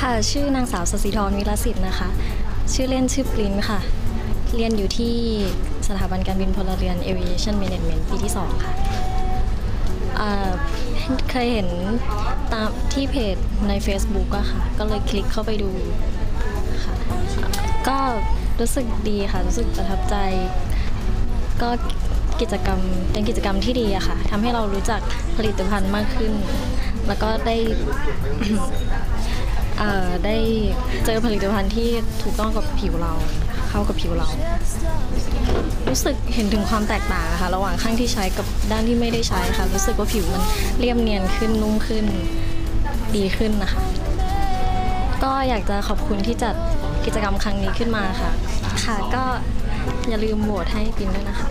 ค่ะ ชื่อนางสาวสศิธรวิรสิทธิ์นะคะ ชื่อเล่นชื่อปรินค่ะ เรียนอยู่ที่สถาบันการบินพลเรือน Aviation Management ปีที่ 2 ค่ะเคยเห็นตามที่เพจใน Facebook อะค่ะ ก็เลยคลิกเข้าไปดูค่ะ ก็รู้สึกดีค่ะ รู้สึกประทับใจ ก็กิจกรรมเป็นกิจกรรมที่ดีอะค่ะทำให้เรารู้จักผลิตภัณฑ์มากขึ้น แล้วก็ได้ ได้เจอผลิตภัณฑ์ที่ถูกต้องกับผิวเราเข้ากับผิวเรา รู้สึกเห็นถึงความแตกต่างอะค่ะระหว่างข้างที่ใช้กับด้านที่ไม่ได้ใช้ค่ะ รู้สึกว่าผิวมันเรียบเนียนขึ้นนุ่มขึ้นดีขึ้นนะคะ ก็อยากจะขอบคุณที่จัดกิจกรรมครั้งนี้ขึ้นมาค่ะ ค่ะก็อย่าลืมโหวตให้ปินด้วยนะคะ